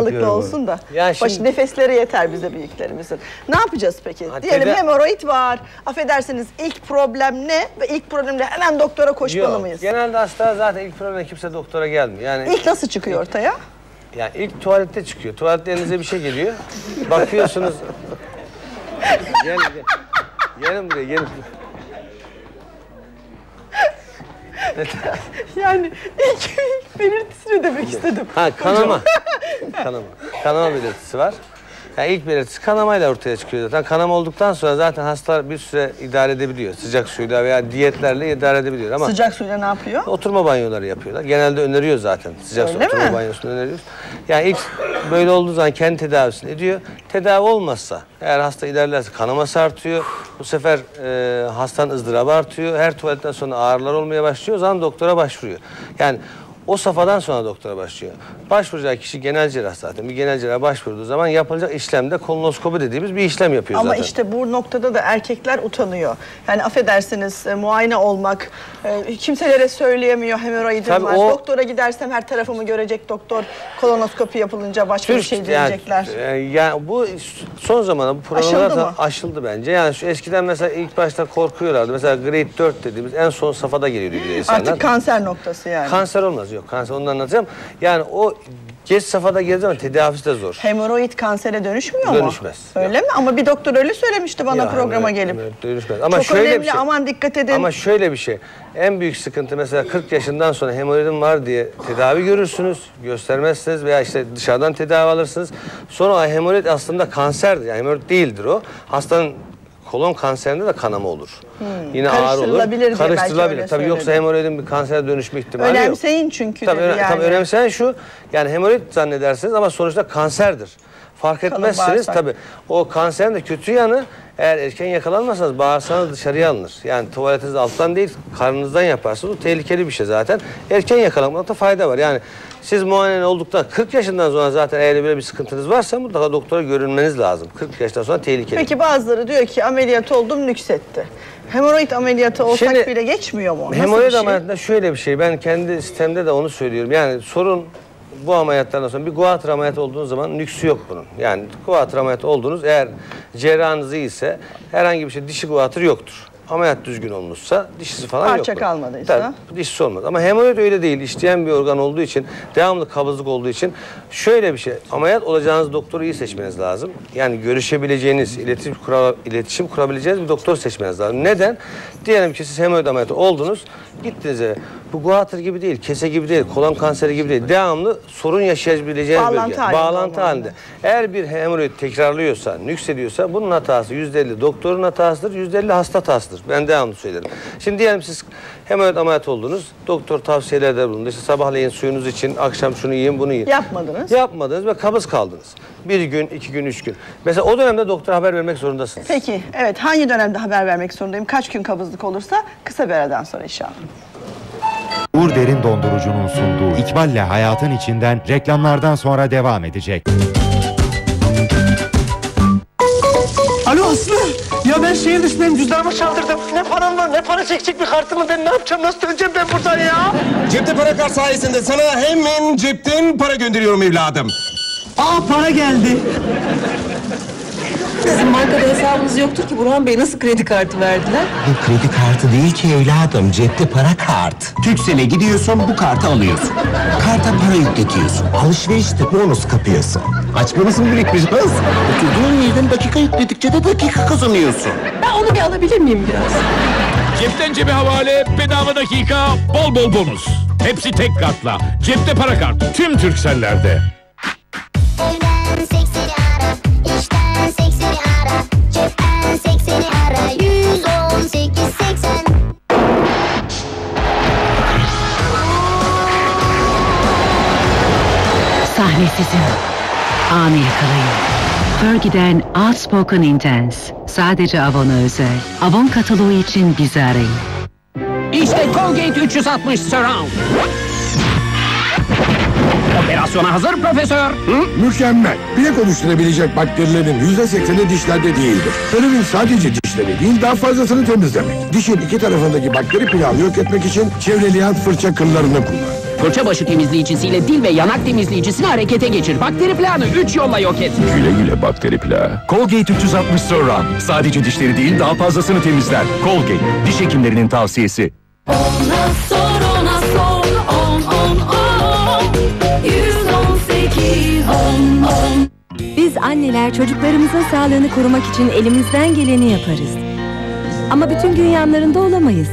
Sağlıklı olsun da. Ya şimdi- Başı nefesleri yeter bize büyüklerimizin. Ne yapacağız peki? Ha, Diyelim teda- hemoroid var. Affedersiniz ilk problem ne? Ve ilk problemde hemen doktora koşmalı Yok, mıyız? Genelde hasta zaten ilk problemde kimse doktora gelmiyor. Yani İlk nasıl çıkıyor ortaya? yani ilk tuvalette çıkıyor. Tuvalette elinize bir şey geliyor. Bakıyorsunuz. gel, gel. Gelin buraya gelin. Yani ilk, ilk belirtisini demek istedim. Ha kanama. kanama. Kanama belirtisi var. Yani ilk belirtisi kanamayla ortaya çıkıyor zaten. Kanama olduktan sonra zaten hastalar bir süre idare edebiliyor. Sıcak suyla veya diyetlerle idare edebiliyor ama Sıcak suyla ne yapıyor? oturma banyoları yapıyorlar. Genelde öneriyor zaten. Sıcak su oturma mi? banyosunu öneriyoruz. Yani ilk böyle olduğu zaman kendi tedavisini ediyor. Tedavi olmazsa eğer hasta ilerlerse kanaması artıyor. Bu sefer e, hastanın ızdırabı artıyor. Her tuvaletten sonra ağrılar olmaya başlıyor. O zaman doktora başvuruyor. Yani o safhadan sonra doktora başlıyor. Başvuracağı kişi genel cerrah zaten. Bir genel cerrah başvurduğu zaman yapılacak işlemde kolonoskopi dediğimiz bir işlem yapıyor Ama zaten. işte bu noktada da erkekler utanıyor. Yani affedersiniz e, muayene olmak, e, kimselere söyleyemiyor hemoroidim Tabii var. o- Doktora gidersem her tarafımı görecek doktor. Kolonoskopi yapılınca başka bir şey yani, diyecekler. e, yani bu son zamanlarda bu programlar mı? aşıldı bence. Yani şu eskiden mesela ilk başta korkuyorlardı. Mesela grade 4 dediğimiz en son safhada geliyordu insanlar. Artık kanser noktası yani. Kanser olmaz yok. Kanser onu anlatacağım. Yani o geç safhada geldiği zaman tedavisi de zor. Hemoroid kansere dönüşmüyor mu? Dönüşmez. Öyle mi? Ama bir doktor öyle söylemişti bana Ya, programa gelip. dönüşmez. Ama Çok şöyle önemli bir şey. aman dikkat edin. Ama şöyle bir şey. En büyük sıkıntı mesela 40 yaşından sonra hemoroidim var diye tedavi görürsünüz. Göstermezsiniz veya işte dışarıdan tedavi alırsınız. Sonra hemoroid aslında kanserdir. Yani hemoroid değildir o. Hastanın kolon kanserinde de kanama olur. Yine ağır olur. Hmm. Karıştırılabilir diye Tabii yoksa hemoroidin bir kansere dönüşme ihtimali yok. Önemseyin çünkü Tabii, öne- yani. tabii önemseyen şu, yani hemoroid zannedersiniz ama sonuçta kanserdir. Fark etmezsiniz tabii. O kanserin de kötü yanı eğer erken yakalanmasanız bağırsanız dışarıya alınır. Yani tuvaletiniz alttan değil karnınızdan yaparsınız. Bu tehlikeli bir şey zaten. Erken yakalanmakta fayda var. Yani siz muayene olduktan 40 yaşından sonra zaten eğer böyle bir sıkıntınız varsa mutlaka doktora görünmeniz lazım. 40 yaştan sonra tehlikeli. Peki bazıları diyor ki ameliyat oldum nüksetti. Hemoroid ameliyatı olsak Şimdi, bile geçmiyor mu? Nasıl Hemoroid şey? ameliyatında şöyle bir şey. Ben kendi sistemde de onu söylüyorum. Yani sorun bu ameliyatlardan sonra bir guatr ameliyatı olduğunuz zaman nüksü yok bunun. Yani guatr ameliyatı olduğunuz eğer cerrahınız iyiyse herhangi bir şey dişi guatr yoktur. Ameliyat düzgün olmuşsa dişisi falan yok. Parça kalmadıysa? Tabii, dişisi olmaz. Ama hemoroid öyle değil. İşleyen bir organ olduğu için, devamlı kabızlık olduğu için şöyle bir şey. Ameliyat olacağınız doktoru iyi seçmeniz lazım. Yani görüşebileceğiniz, iletişim, kura, iletişim kurabileceğiniz bir doktor seçmeniz lazım. Neden? Diyelim ki siz hemoroid ameliyatı oldunuz. Gittiniz eve. Bu guatr gibi değil, kese gibi değil, kolon kanseri gibi değil. Devamlı sorun yaşayabileceğiniz Bağlantı bölge. halinde Bağlantı halinde. Eğer bir hemoroid tekrarlıyorsa, nüksediyorsa bunun hatası yüzde elli doktorun hatasıdır, yüzde elli hasta hatasıdır. Ben devamlı söylerim. Şimdi diyelim siz hemoroid ameliyat oldunuz, doktor tavsiyelerde bulundu. İşte sabahleyin suyunuz için, akşam şunu yiyin, bunu yiyin. Yapmadınız. Yapmadınız ve kabız kaldınız. Bir gün, iki gün, üç gün. Mesela o dönemde doktora haber vermek zorundasınız. Peki evet hangi dönemde haber vermek zorundayım? Kaç gün kabızlık olursa kısa bir aradan sonra inşallah. Uğur Derin Dondurucu'nun sunduğu İkbal'le Hayatın içinden reklamlardan sonra devam edecek. Alo Aslı. Ya ben şehir dışındayım cüzdanımı çaldırdım. Ne param var ne para çekecek bir kartımı ben ne yapacağım nasıl döneceğim ben buradan ya? Cepte para kart sayesinde sana hemen cepten para gönderiyorum evladım. Aa para geldi. Sizin bankada hesabınız yoktur ki Burhan Bey nasıl kredi kartı verdiler? Bu kredi kartı değil ki evladım, cepte para kart. Türksel'e gidiyorsun, bu kartı alıyorsun. Karta para yükletiyorsun. Alışverişte bonus kapıyorsun. Aç bonusunu birikmiş kız. Oturduğun yerden dakika yükledikçe de dakika kazanıyorsun. Ben onu bir alabilir miyim biraz? Cepten cebe havale, bedava dakika, bol bol bonus. Hepsi tek kartla. Cepte para kart. Tüm Türksellerde. Sahnesizim. Amerikalıyım. Fergie'den Outspoken Intense. Sadece Avon'a özel. Avon kataloğu için bizi arayın. İşte Colgate 360 Surround. Operasyona hazır profesör. Mükemmel. Bilek oluşturabilecek bakterilerin yüzde sekseni dişlerde değildir. Görevin sadece dişleri değil daha fazlasını temizlemek. Dişin iki tarafındaki bakteri plağını yok etmek için çevreleyen fırça kıllarını kullan. Fırça başı temizleyicisiyle dil ve yanak temizleyicisini harekete geçir. Bakteri plağını 3 yolla yok et. Güle güle bakteri plağı. Colgate 360 Surround. Sadece dişleri değil daha fazlasını temizler. Colgate. Diş hekimlerinin tavsiyesi. Ona sor ona sor on on on 118 on on Biz anneler çocuklarımızın sağlığını korumak için elimizden geleni yaparız. Ama bütün gün yanlarında olamayız.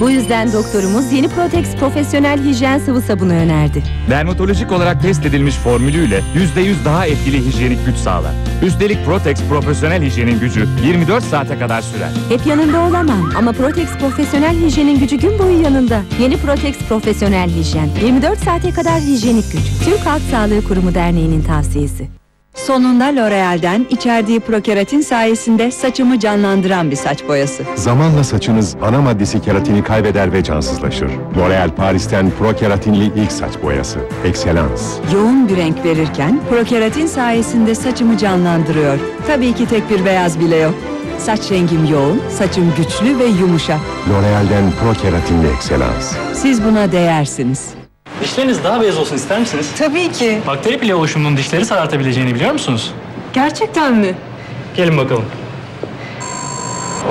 Bu yüzden doktorumuz yeni Protex profesyonel hijyen sıvı sabunu önerdi. Dermatolojik olarak test edilmiş formülüyle %100 daha etkili hijyenik güç sağlar. Üstelik Protex profesyonel hijyenin gücü 24 saate kadar sürer. Hep yanında olamam ama Protex profesyonel hijyenin gücü gün boyu yanında. Yeni Protex profesyonel hijyen. 24 saate kadar hijyenik güç. Türk Halk Sağlığı Kurumu Derneği'nin tavsiyesi. Sonunda L'Oreal'den içerdiği prokeratin sayesinde saçımı canlandıran bir saç boyası. Zamanla saçınız ana maddesi keratini kaybeder ve cansızlaşır. L'Oreal Paris'ten pro keratinli ilk saç boyası. Excellence. Yoğun bir renk verirken prokeratin sayesinde saçımı canlandırıyor. Tabii ki tek bir beyaz bile yok. Saç rengim yoğun, saçım güçlü ve yumuşak. L'Oreal'den pro keratinli Excellence. Siz buna değersiniz. Dişleriniz daha beyaz olsun ister misiniz? Tabii ki. Bakteri pili oluşumunun dişleri sarartabileceğini biliyor musunuz? Gerçekten mi? Gelin bakalım.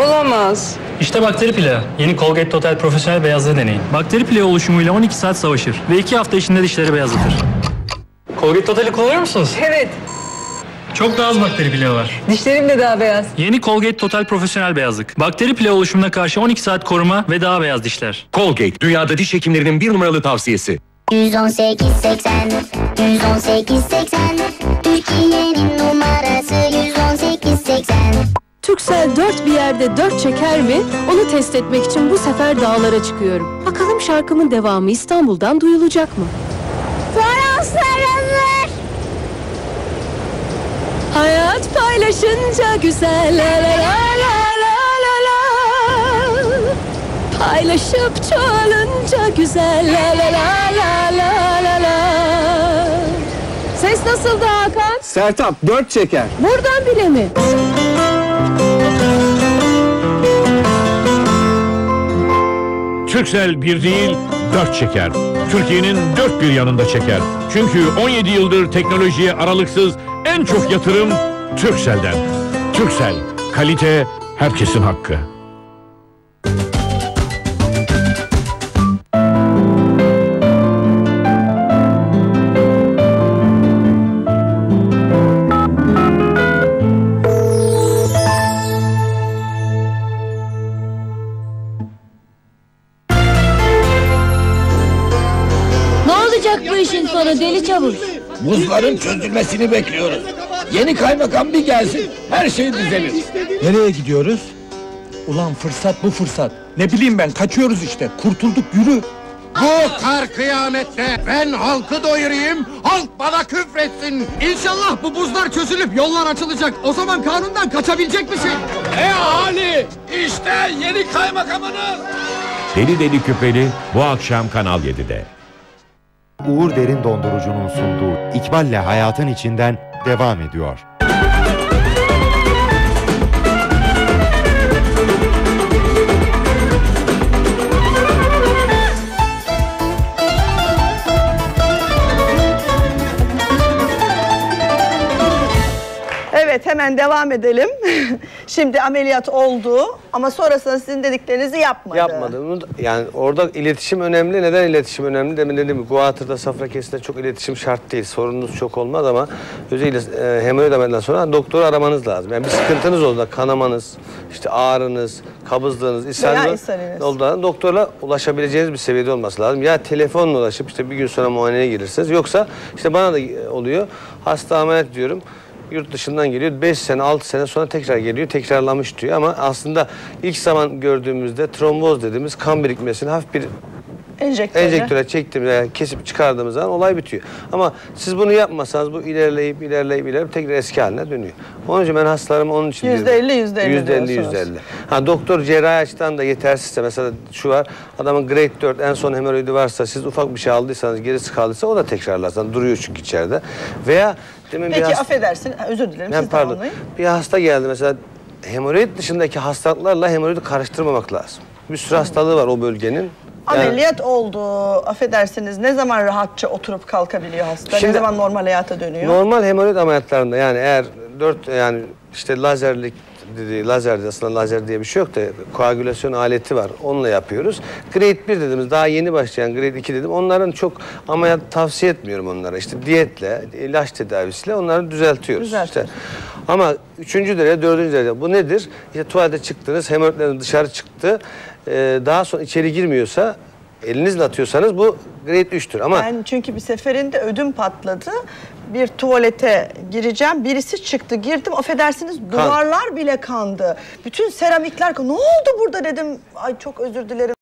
Olamaz. İşte bakteri plağı. Yeni Colgate Total Profesyonel Beyazlığı deneyin. Bakteri plağı oluşumuyla 12 saat savaşır ve 2 hafta içinde dişleri beyazlatır. Colgate Total'i kullanıyor musunuz? Evet. Çok daha az bakteri plağı var. Dişlerim de daha beyaz. Yeni Colgate Total Profesyonel Beyazlık. Bakteri plağı oluşumuna karşı 12 saat koruma ve daha beyaz dişler. Colgate, dünyada diş hekimlerinin bir numaralı tavsiyesi. 118 80 118 80 Türkiye'nin numarası 118 80 Turkcell dört bir yerde dört çeker mi? Onu test etmek için bu sefer dağlara çıkıyorum. Bakalım şarkımın devamı İstanbul'dan duyulacak mı? Fransızlar Hayat paylaşınca güzel la la la la Paylaşıp çoğalınca güzel la la la la la la la Ses nasıldı Hakan? Sertap dört çeker. Buradan bile mi? Türksel bir değil, dört çeker. Türkiye'nin dört bir yanında çeker. Çünkü 17 yıldır teknolojiye aralıksız en çok yatırım Türksel'den. Türksel, kalite herkesin hakkı. Çavuş? Buzların çözülmesini bekliyoruz. Yeni kaymakam bir gelsin, her şey düzelir. Nereye gidiyoruz? Ulan fırsat bu fırsat. Ne bileyim ben kaçıyoruz işte. Kurtulduk yürü. Bu kar kıyamette ben halkı doyurayım, halk bana küfretsin. İnşallah bu buzlar çözülüp yollar açılacak. O zaman kanundan kaçabilecek misin? E Ali, işte yeni kaymakamınız. Deli Deli Küpeli bu akşam Kanal 7'de. Uğur Derin Dondurucu'nun sunduğu İkbal'le Hayatın içinden devam ediyor. Hemen devam edelim. Şimdi ameliyat oldu ama sonrasında sizin dediklerinizi yapmadı. Yapmadı. Yani orada iletişim önemli. Neden iletişim önemli? Demin dediğim gibi Guatır'da safra kesinde çok iletişim şart değil. Sorununuz çok olmaz ama özellikle e, hemoroid sonra doktoru aramanız lazım. Yani bir sıkıntınız olduğunda kanamanız, işte ağrınız, kabızlığınız, ishaliniz olduğunda doktorla ulaşabileceğiniz bir seviyede olması lazım. Ya telefonla ulaşıp işte bir gün sonra muayeneye gelirsiniz. Yoksa işte bana da e, oluyor. Hasta ameliyat diyorum. Yurt dışından geliyor. 5 sene, 6 sene sonra tekrar geliyor. Tekrarlamış diyor ama aslında ilk zaman gördüğümüzde tromboz dediğimiz kan birikmesini hafif bir Enjektöre çektiğimiz yani kesip çıkardığımız zaman olay bitiyor. Ama siz bunu yapmasanız bu ilerleyip ilerleyip ilerleyip tekrar eski haline dönüyor. Onun için ben hastalarıma onun için Yüzde elli, yüzde elli Yüzde elli, yüzde elli. Ha doktor cerrahi açıdan da yetersizse mesela şu var adamın grade 4 en son hemoroidi varsa siz ufak bir şey aldıysanız gerisi kaldıysa o da tekrarlarsan duruyor çünkü içeride. Veya demin bir Peki hasta- affedersin özür dilerim ben siz pardon. Bir hasta geldi mesela hemoroid dışındaki hastalıklarla hemoroidi karıştırmamak lazım. Bir sürü hastalığı var o bölgenin. Ameliyat oldu. Affedersiniz ne zaman rahatça oturup kalkabiliyor hasta? ne Şimdi- zaman normal hayata dönüyor? Normal hemoroid ameliyatlarında yani eğer dört yani işte lazerlik dediği lazer aslında lazer diye bir şey yok da koagülasyon aleti var. Onunla yapıyoruz. Grade 1 dediğimiz daha yeni başlayan grade 2 dedim. Onların çok ameliyat tavsiye etmiyorum onlara. İşte diyetle, ilaç tedavisiyle onları düzeltiyoruz. Düzeltiyoruz. İşte. Ama üçüncü derece, dördüncü derece bu nedir? İşte tuvalete çıktınız, hemoroidleriniz dışarı çıktı. Ee, daha sonra içeri girmiyorsa elinizle atıyorsanız bu grade 3'tür. Ama Ben çünkü bir seferinde ödüm patladı. Bir tuvalete gireceğim. Birisi çıktı girdim. Affedersiniz duvarlar bile kandı. Bütün seramikler kan- Ne oldu burada dedim. Ay çok özür dilerim.